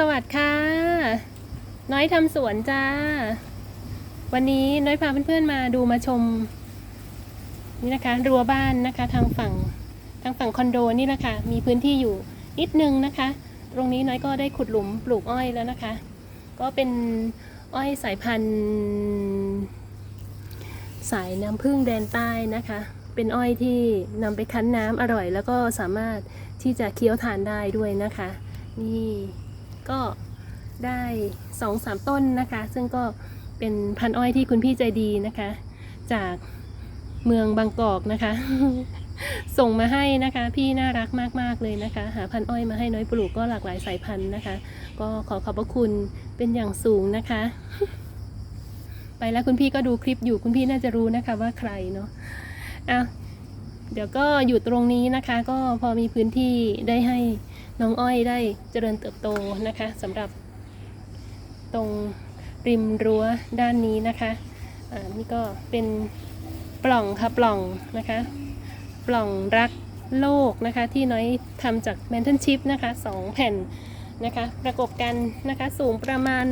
สวัสดีค่ะ น้อยทำสวนจ้า วันนี้น้อยพาเพื่อนๆมาดูมาชม นี่นะคะรั้วบ้านนะคะ ทางฝั่งทางฝั่งคอนโดนี่แหละค่ะมีพื้นที่อยู่นิดนึงนะคะ ตรงนี้น้อยก็ได้ขุดหลุมปลูกอ้อยแล้วนะคะ ก็เป็นอ้อยสายพันธุ์ สายน้ำผึ้งแดนใต้นะคะ เป็นอ้อยที่นำไปคั้นน้ำอร่อย แล้วก็สามารถที่จะเคี้ยวทานได้ด้วยนะคะนี่ ก็ได้สองสามต้นนะคะ ซึ่งก็เป็นพันอ้อยที่คุณพี่ใจดีนะคะ จากเมืองบางกอกนะคะ ส่งมาให้นะคะ พี่น่ารักมาก ๆ เลยนะคะ หาพันอ้อยมาให้น้อยปลูกก็หลากหลายสายพันธุ์นะคะ ก็ขอขอบพระคุณเป็นอย่างสูงนะคะ ไปแล้วคุณพี่ก็ดูคลิปอยู่คุณพี่น่าจะรู้นะคะว่าใครเนาะอะเดี๋ยวก็อยู่ตรงนี้นะคะ ก็พอมีพื้นที่ได้ให้ น้องอ้อยได้เจริญเติบโตนะคะสำหรับตรงริมรั้วด้านนี้นะคะอ่านี่ก็เป็นปล่องค่ะปล่องนะคะ ปล่องรักโลกนะคะที่น้อยทำจากแมนเทนชิพนะคะสองแผ่นนะคะประกบกันนะคะสูงประมาณ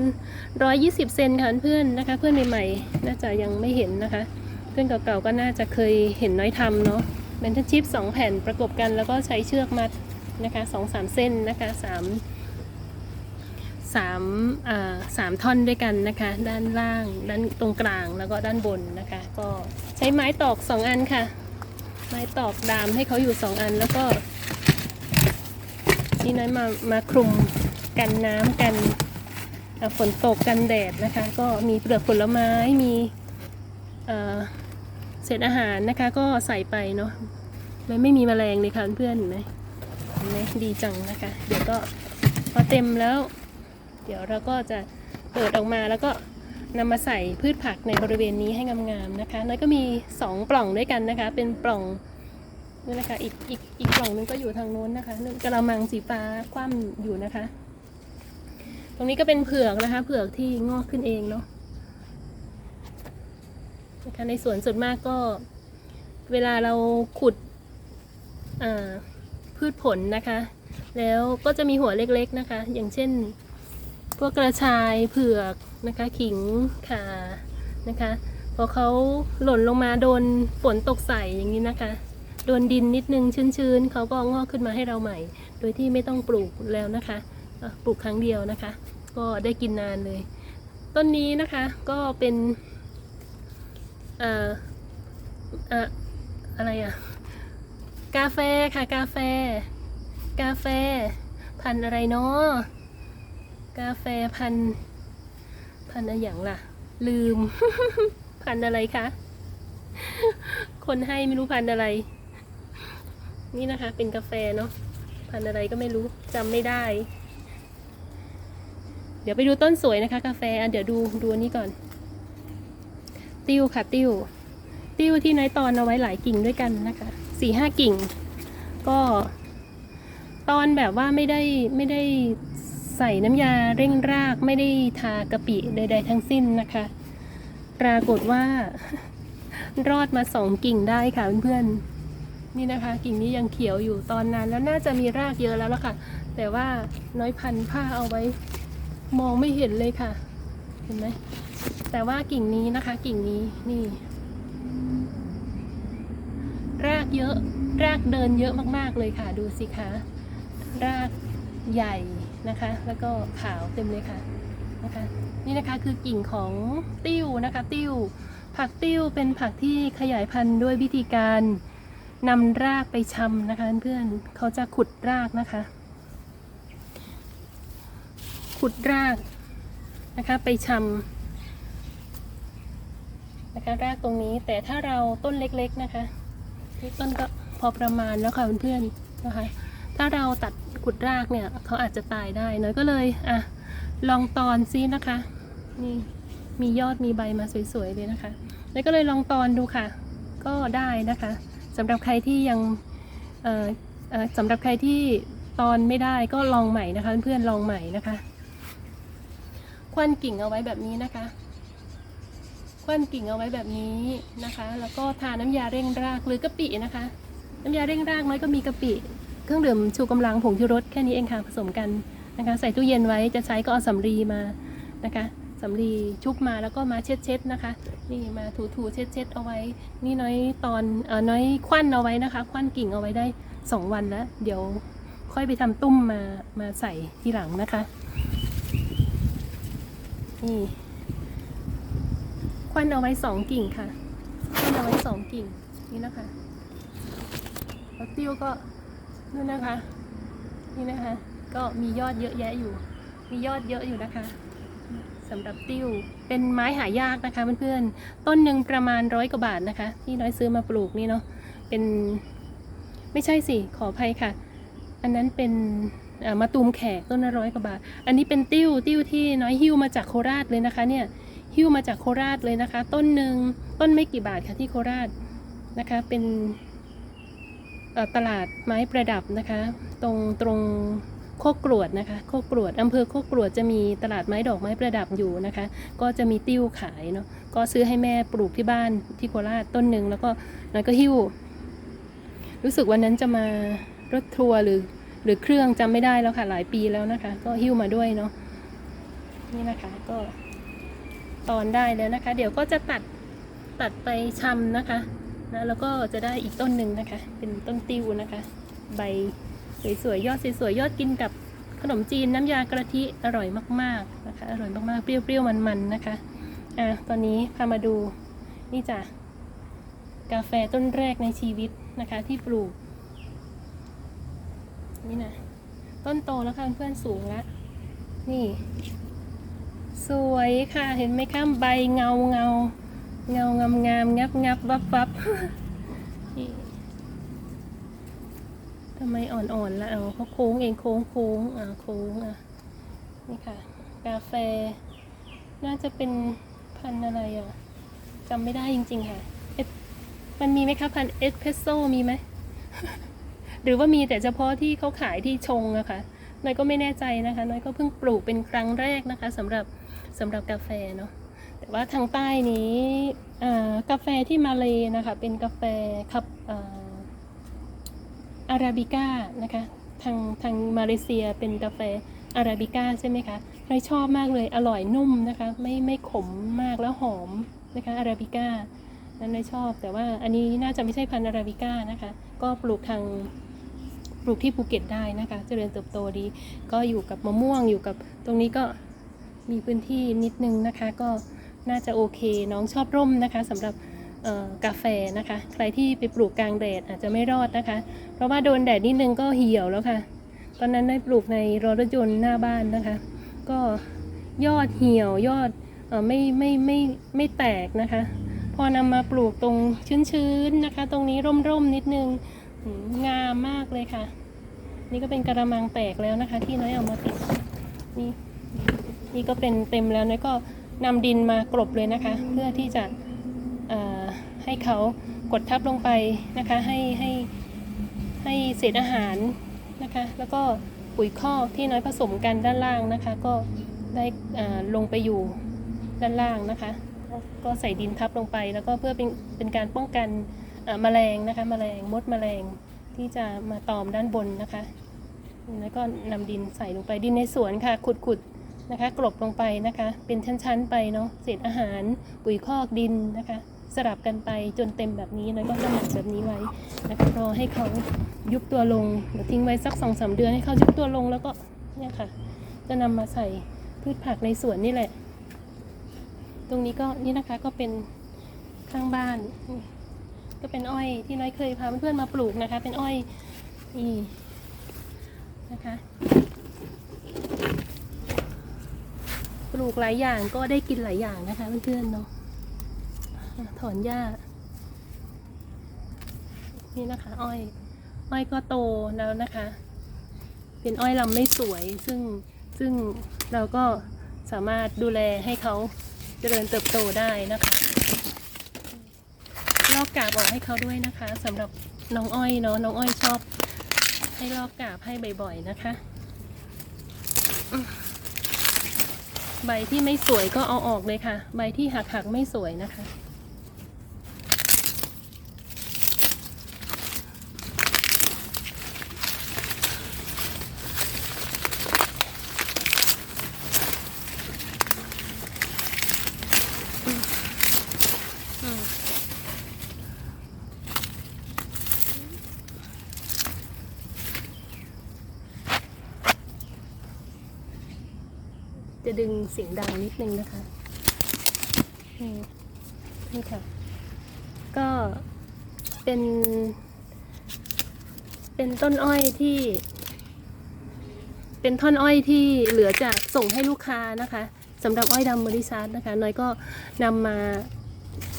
120 เซนค่ะเพื่อนนะคะเพื่อนใหม่ๆน่าจะยังไม่เห็นนะคะ เพื่อนเก่าๆก็น่าจะเคยเห็นน้อยทำเนาะแมนเทนชิพสองแผ่นประกบกันแล้วก็ใช้เชือกมัด นะคะสองสามเส้นนะคะสามสามสามท่อนด้วยกันนะคะ ด้านล่างด้านตรงกลางแล้วก็ด้านบนนะคะ ก็ใช้ไม้ตอกสองอันค่ะ ไม้ตอกดามให้เขาอยู่สองอันแล้วก็นี่น้อยมามาคลุมกันน้ำกันฝนตกกันแดดนะคะ ก็มีเปลือกผลไม้มีเศษอาหารนะคะ ก็ใส่ไปเนาะไม่ไม่มีแมลงเลยค่ะเพื่อนเห็นไหม ไหมดีจังนะคะ เดี๋ยวก็พอเต็มแล้ว เดี๋ยวเราก็จะเปิดออกมาแล้วก็นำมาใส่พืชผักในบริเวณนี้ให้งามๆนะคะ แล้วก็มี 2 ปล่องด้วยกันนะคะ เป็นปล่องนี่นะคะ อีกอีกอีกปล่องนึงก็อยู่ทางโน้นนะคะนึงกระมังสีฟ้าคว่ำอยู่นะคะ ตรงนี้ก็เป็นเผือกนะคะ เผือกที่งอกขึ้นเองเนาะนะคะในสวนส่วนมากก็ เวลาเราขุดอ่า พืชผลนะคะ แล้วก็จะมีหัวเล็กๆนะคะ อย่างเช่น พวกกระชายเผือกนะคะ ขิงข่านะคะ พอเขาหล่นลงมาโดนฝนตกใส่อย่างนี้นะคะ โดนดินนิดนึงชื้นๆเขาก็งอกขึ้นมาให้เราใหม่ โดยที่ไม่ต้องปลูกแล้วนะคะปลูกครั้งเดียวนะคะ ก็ได้กินนานเลย ต้นนี้นะคะก็เป็นเอ่อเอ่ออะไรอะ กาแฟค่ะกาแฟ กาแฟ พันอะไรเนาะกาแฟพัน พันอะไรอย่างล่ะ ลืม พันอะไรคะคนให้ไม่รู้พันอะไร นี่นะคะ เป็นกาแฟเนาะพันอะไรก็ไม่รู้จำไม่ได้ เดี๋ยวไปดูต้นสวยนะคะ กาแฟอะเดี๋ยวดูดูนี้ก่อน ติ้วค่ะติ้ว ติ้วที่น้อยตอนเอาไว้หลายกิ่งด้วยกันนะคะ สี่ห้ากิ่ง ก็ตอนแบบว่าไม่ได้ไม่ได้ใส่น้ำยาเร่งรากไม่ได้ทากะปิใด ๆ ทั้งสิ้นนะคะ ปรากฏว่ารอดมาสองกิ่งได้ค่ะเพื่อนๆนี่นะคะ กิ่งนี้ยังเขียวอยู่ตอนนั้นแล้วน่าจะมีรากเยอะแล้วล่ะค่ะ แต่ว่าน้อยพันผ้าเอาไว้ มองไม่เห็นเลยค่ะ เห็นไหมแต่ว่ากิ่งนี้นะคะ กิ่งนี้นี่ รากเยอะรากเดินเยอะมากๆเลยค่ะ ดูสิคะรากใหญ่นะคะ แล้วก็ขาวเต็มเลยค่ะนะคะนี่นะคะคือกิ่งของติ้วนะคะติ้ว ผักติ้วเป็นผักที่ขยายพันธุ์ด้วยวิธีการนำรากไปชำนะคะ เพื่อนๆเขาจะขุดรากนะคะ ขุดรากนะคะไปชำนะคะรากตรงนี้แต่ถ้าเราต้นเล็กๆนะคะ ที่ต้นก็พอประมาณแล้วค่ะเพื่อนๆนะคะ ถ้าเราตัดขุดรากเนี่ยเขาอาจจะตายได้น้อยก็เลยอะลองตอนซินะคะนี่มียอดมีใบมาสวยๆเลยนะคะน้อยก็เลยลองตอนดูค่ะ ก็ได้นะคะสำหรับใครที่ยังสำหรับใครที่ตอนไม่ได้ก็ลองใหม่นะคะ เพื่อนๆลองใหม่นะคะ ควันกิ่งเอาไว้แบบนี้นะคะ ควันกิ่งเอาไว้แบบนี้นะคะ แล้วก็ทาน้ำยาเร่งรากหรือกะปินะคะ น้ำยาเร่งรากน้อยก็มีกะปิเครื่องดื่มชูกำลังผงชูรสแค่นี้เองค่ะผสมกันนะคะ ใส่ตู้เย็นไว้จะใช้ก็เอาสำลีมานะคะสำลีชุบมาแล้วก็มาเช็ดเช็ดๆนะคะ นี่มาถูถูๆเช็ดเช็ดๆเอาไว้ นี่น้อยตอนเออน้อยควันเอาไว้นะคะ ควันกิ่งเอาไว้ได้สองวันแล้ว เดี๋ยวค่อยไปทำตุ้มมามาใส่ทีหลังนะคะนี่ ควันเอาไว้สองกิ่งค่ะควันเอาไว้สองกิ่งนี่นะคะแล้วติ้วก็นู่นนะคะ นี่นะคะ ก็มียอดเยอะแยะอยู่ มียอดเยอะอยู่นะคะสำหรับติ้วเป็นไม้หายากนะคะเพื่อนๆต้นหนึ่งประมาณร้อยกว่าบาทนะคะ ที่น้อยซื้อมาปลูกนี่เนาะเป็นไม่ใช่สิขออภัยค่ะ อันนั้นเป็นมะตูมแขกต้นละร้อยกว่าบาท อันนี้เป็นติ้วติ้วที่น้อยหิ้วมาจากโคราชเลยนะคะเนี่ย หิ้วมาจากโคราชเลยนะคะ ต้นหนึ่งต้นไม่กี่บาทค่ะที่โคราชนะคะ เป็นตลาดไม้ประดับนะคะ ตรงตรงโคกกรวดนะคะโคกกรวดอำเภอโคกกรวดจะมีตลาดไม้ดอกไม้ประดับอยู่นะคะ ก็จะมีติ้วขายเนาะก็ซื้อให้แม่ปลูกที่บ้านที่โคราชต้นหนึ่งแล้วก็น้อยก็หิ้ว รู้สึกวันนั้นจะมารถทัวร์หรือหรือเครื่องจำไม่ได้แล้วค่ะหลายปีแล้วนะคะ ก็หิ้วมาด้วยเนาะนี่นะคะก็ ตอนได้แล้วนะคะ เดี๋ยวก็จะตัดตัดไปชำนะคะนะแล้วก็จะได้อีกต้นหนึ่งนะคะ เป็นต้นติวนะคะ ใบสวยๆยอดสวยๆยอดกินกับขนมจีนน้ำยากะทิอร่อยมากๆนะคะ อร่อยมากๆเปรี้ยวๆมันๆนะคะอะตอนนี้พามาดูนี่จ้ะกาแฟต้นแรกในชีวิตนะคะ ที่ปลูก นี่นะต้นโตแล้วค่ะเพื่อนสูงแล้วนี่ สวยค่ะ เห็นไหมคะใบเงาเงาเงางามงามงับงับวับวับทำไมอ่อนๆแล้วเอาเขาโค้งเองโค้งโค้งอ่าโค้งอะนี่ค่ะ กาแฟ น่าจะเป็นพันอะไรอะจำไม่ได้จริง ๆ ค่ะมันมีไหมคะพันเอสเพรสโซมีไหม หรือว่ามีแต่เฉพาะที่เขาขายที่ชงอะคะ่ะน้อยก็ไม่แน่ใจนะคะน้อยก็เพิ่งปลูกเป็นครั้งแรกนะคะสำหรับ สำหรับกาแฟเนาะแต่ว่าทางใต้นี้กาแฟที่มาเลยนะคะเป็นกาแฟคับอาราบิก้านะคะทางทางมาเลเซียเป็นกาแฟอาราบิก้าใช่ไหมคะน้อยชอบมากเลยอร่อยนุ่มนะคะไม่ไม่ขมมากแล้วหอมนะคะอาราบิก้านั้นน้อยชอบ แต่ว่าอันนี้น่าจะไม่ใช่พันธุ์อาราบิก้านะคะ ก็ปลูกทางปลูกที่ภูเก็ตได้นะคะ เจริญเติบโตดี ก็อยู่กับมะม่วงอยู่กับตรงนี้ก็ มีพื้นที่นิดนึงนะคะ ก็น่าจะโอเคน้องชอบร่มนะคะสำหรับกาแฟนะคะ ใครที่ไปปลูกกลางแดดอาจจะไม่รอดนะคะ เพราะว่าโดนแดดนิดนึงก็เหี่ยวแล้วค่ะ ตอนนั้นได้ปลูกในรถยนต์หน้าบ้านนะคะ ก็ยอดเหี่ยวยอดออไม่ไม่ไม่ไม่แตกนะคะ พอนำมาปลูกตรงชื้นๆนะคะ ตรงนี้ร่มๆนิดนึงงามมากเลยค่ะ นี่ก็เป็นกระมังแตกแล้วนะคะ ที่น้อยเอามาติดนี่ นี่ก็เป็นเต็มแล้วน้อยก็นำดินมากลบเลยนะคะ เพื่อที่จะให้เขากดทับลงไปนะคะให้ให้ให้เศษอาหารนะคะ แล้วก็ปุ๋ยคอกที่น้อยผสมกันด้านล่างนะคะ ก็ได้ลงไปอยู่ด้านล่างนะคะ ก็ใส่ดินทับลงไป แล้วก็เพื่อเป็นเป็นการป้องกันแมลงนะคะแมลงมดแมลงที่จะมาตอมด้านบนนะคะ แล้วก็นำดินใส่ลงไปดินในสวนค่ะขุดๆ นะคะ กลบลงไปนะคะ เป็นชั้นๆไปเนาะเศษอาหารปุ๋ยคอกดินนะคะ สลับกันไปจนเต็มแบบนี้แล้วก็จะหมักแบบนี้ไว้นะคะรอให้เขายุบตัวลงเดี๋ยวทิ้งไว้สักสองสาเดือนให้เขายุบตัวลงแล้วก็เนี่ยค่ะ จะนำมาใส่พืชผักในสวนนี่แหละ ตรงนี้ก็นี่นะคะก็เป็นข้างบ้าน ก็เป็นอ้อยที่น้อยเคยพาเพื่อนมาปลูกนะคะ เป็นอ้อยนี่นะคะ ปลูกหลายอย่างก็ได้กินหลายอย่างนะคะเพื่อนๆเนาะถอนหญ้า นี่นะคะ อ้อย อ้อยก็โตแล้วนะคะ เป็นอ้อยลำไม่สวยซึ่งซึ่งเราก็สามารถดูแลให้เขาเจริญเติบโตได้นะคะลอกกาบออกให้เขาด้วยนะคะสำหรับน้องอ้อยเนาะน้องอ้อยชอบ ให้ลอกกาบให้บ่อยๆนะคะ ใบที่ไม่สวยก็เอาออกเลยค่ะ ใบที่หักหักไม่สวยนะคะ น จะดึงเสียงดังนิดนึงนะคะนี่นี่ค่ะ ก็เป็น เป็นต้นอ้อยที่ เป็นท่อนอ้อยที่เหลือจากส่งให้ลูกค้านะคะสำหรับอ้อยดำบริษัทนะคะน้อยก็นำมา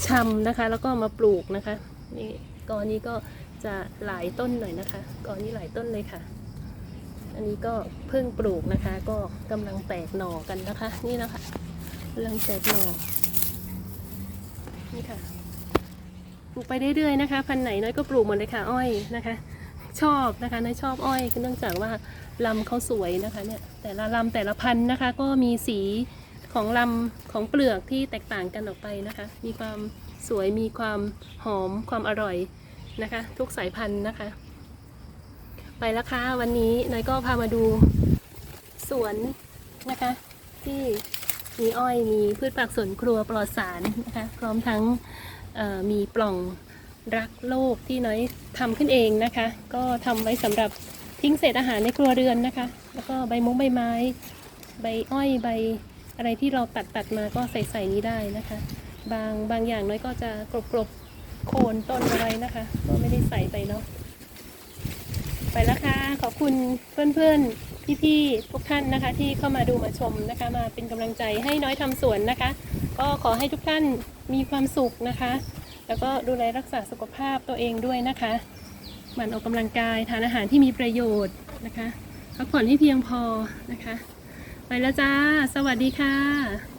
ชำนะคะ แล้วก็มาปลูกนะคะนี่กอนี้ก็จะหลายต้นหน่อยนะคะกอนี้หลายต้นเลยค่ะ อันนี้ก็เพิ่งปลูกนะคะ ก็กำลังแตกหน่อกันนะคะ นี่นะคะกำลังแตกหน่อนี่ค่ะปลูกไปเรื่อยๆนะคะ พันไหนน้อยก็ปลูกหมดเลยค่ะ อ้อยนะคะ ชอบนะคะน้อยชอบอ้อยเนื่องจากว่าลำเขาสวยนะคะเนี่ยแต่ละลำแต่ละพันนะคะ ก็มีสีของลำของเปลือกที่แตกต่างกันออกไปนะคะ มีความสวยมีความหอมความอร่อยนะคะ ทุกสายพันธุ์นะคะ ไปแล้วค่ะวันนี้น้อยก็พามาดูสวนนะคะ ที่มีอ้อยมีพืชผักสวนครัวปลอดสารนะคะพร้อมทั้งมีปล่องรักโลกที่น้อยทำขึ้นเองนะคะ ก็ทำไว้สำหรับทิ้งเศษอาหารในครัวเรือนนะคะ แล้วก็ใบมงใบไม้ ใบอ้อยใบอะไรที่เราตัดตัดมาก็ใส่ใส่นี้ได้นะคะ บางบางอย่างน้อยก็จะกรบกรบโคนต้นอาไว้นะคะ ก็ไม่ได้ใส่ไปเนาะ ไปแล้วค่ะ ขอบคุณเพื่อนๆ พี่ๆ ทุกท่านนะคะ ที่เข้ามาดูมาชมนะคะ มาเป็นกำลังใจให้น้อยทำสวนนะคะ ก็ขอให้ทุกท่านมีความสุขนะคะ แล้วก็ดูแลรักษาสุขภาพตัวเองด้วยนะคะหมั่นออกกำลังกายทานอาหารที่มีประโยชน์นะคะพักผ่อนให้เพียงพอนะคะ ไปแล้วจ้า สวัสดีค่ะ